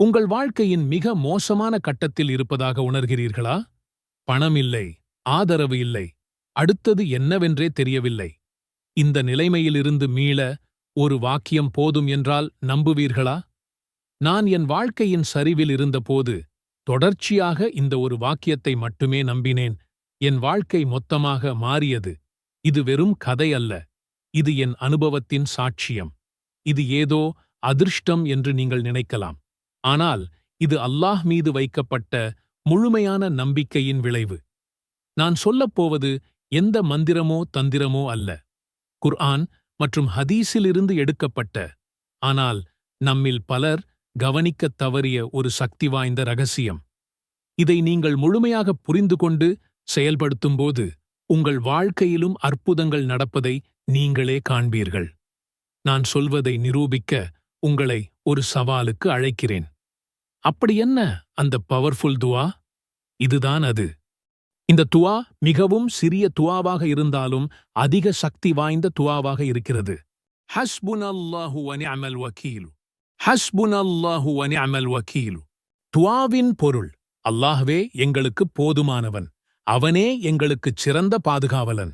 உங்கள் வாழ்க்கையின் மிக மோசமான கட்டத்தில் இருப்பதாக உணர்கிறீர்களா? பணம் இல்லை ஆதரவு இல்லை அடுத்தது என்னவென்றே தெரியவில்லை. இந்த நிலைமையிலிருந்து மீள ஒரு வாக்கியம் போதும் என்றால் நம்புவீர்களா? நான் என் வாழ்க்கையின் சரிவில் இருந்தபோது தொடர்ச்சியாக இந்த ஒரு வாக்கியத்தை மட்டுமே நம்பினேன். என் வாழ்க்கை மொத்தமாக மாறியது. இது வெறும் கதை அல்ல. இது என் அனுபவத்தின் சாட்சியம். இது ஏதோ அதிர்ஷ்டம் என்று நீங்கள் நினைக்கலாம். ஆனால் இது அல்லாஹ் மீது வைக்கப்பட்ட முழுமையான நம்பிக்கையின் விளைவு. நான் சொல்லப்போவது எந்த மந்திரமோ தந்திரமோ அல்ல. குர்ஆன் மற்றும் ஹதீஸிலிருந்து எடுக்கப்பட்ட. ஆனால் நம்மில் பலர் கவனிக்கத் தவறிய ஒரு சக்தி வாய்ந்த ரகசியம். இதை நீங்கள் முழுமையாக புரிந்து கொண்டு செயல்படுத்தும்போது உங்கள் வாழ்க்கையிலும் அற்புதங்கள் நடப்பதை நீங்களே காண்பீர்கள். நான் சொல்வதை நிரூபிக்க உங்களை ஒரு சவாலுக்கு அழைக்கிறேன். அப்படி என்ன அந்த பவர்ஃபுல் துவா? இதுதான் அது. இந்த துவா மிகவும் சிறிய துவாவாக இருந்தாலும் அதிக சக்தி வாய்ந்த துவாவாக இருக்கிறது. ஹஸ்புன் அமல் வக்கீலு ஹஸ்புன் அமல் வக்கீலு துவாவின் பொருள் அல்லாஹ்வே எங்களுக்கு போதுமானவன். அவனே எங்களுக்குச் சிறந்த பாதுகாவலன்.